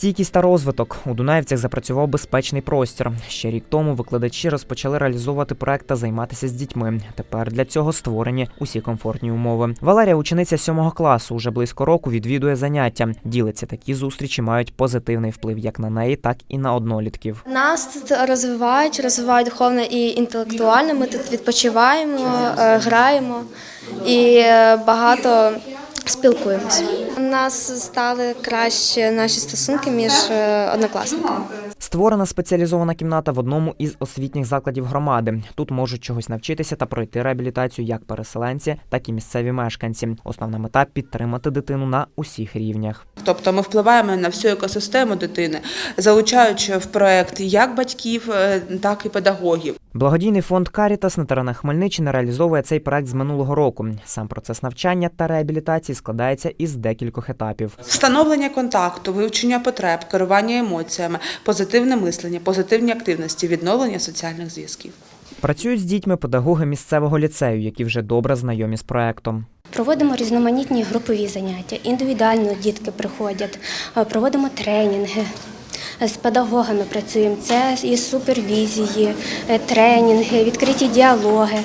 Стійкість та розвиток у Дунаївцях запрацював безпечний простір. Ще рік тому викладачі розпочали реалізовувати проект та займатися з дітьми. Тепер для цього створені усі комфортні умови. Валерія, учениця сьомого класу, уже близько року відвідує заняття. Ділиться, такі зустрічі мають позитивний вплив як на неї, так і на однолітків. Нас тут розвивають, розвивають духовно і інтелектуально. Ми тут відпочиваємо, е, граємо і е, багато спілкуємося. У нас стали краще наші стосунки між е, однокласниками. Створена спеціалізована кімната в одному із освітніх закладів громади. Тут можуть чогось навчитися та пройти реабілітацію як переселенці, так і місцеві мешканці. Основна мета підтримати дитину на усіх рівнях. Тобто ми впливаємо на всю екосистему дитини, залучаючи в проект як батьків, е, так і педагогів. Благодійний фонд Карітас на теренах Хмельниччини реалізовує цей проект з минулого року. Сам процес навчання та реабілітації складається із декількох етапів. Встановлення контакту, вивчення потреб, керування емоціями, позитивне мислення, позитивні активності, відновлення соціальних зв'язків. Працюють з дітьми педагоги місцевого ліцею, які вже добре знайомі з проектом. Проводимо різноманітні групові заняття, індивідуально дітки приходять, проводимо тренінги. З педагогами працюємо. Це і супервізії, е, тренінги, відкриті діалоги.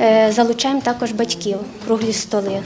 Е, Залучаємо також батьків, круглі столи.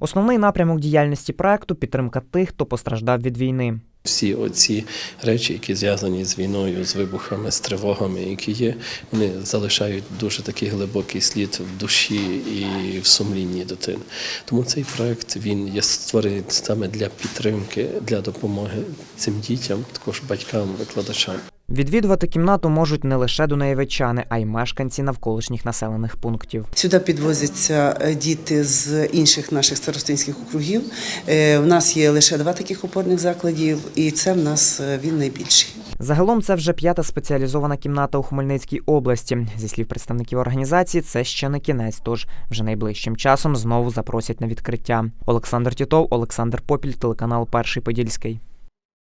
Основний напрямок діяльності проекту підтримка тих, хто постраждав від війни. Всі оці речі, які зв'язані з війною, з вибухами, з тривогами, які є, вони залишають дуже такий глибокий слід в душі і в сумлінні дитини. Тому цей проект він є створений саме для підтримки, для допомоги цим дітям, також батькам, викладачам. Відвідувати кімнату можуть не лише дунаєвичани, а й мешканці навколишніх населених пунктів. Сюди підвозяться е, діти з інших наших старостинських округів. Е, У нас є лише два таких опорних закладів, і це в нас е, він найбільший. Загалом це вже п'ята спеціалізована кімната у Хмельницькій області. Зі слів представників організації, це ще не кінець, тож вже найближчим часом знову запросять на відкриття. Олександр Тітов, Олександр Попіль, телеканал Перший Подільський.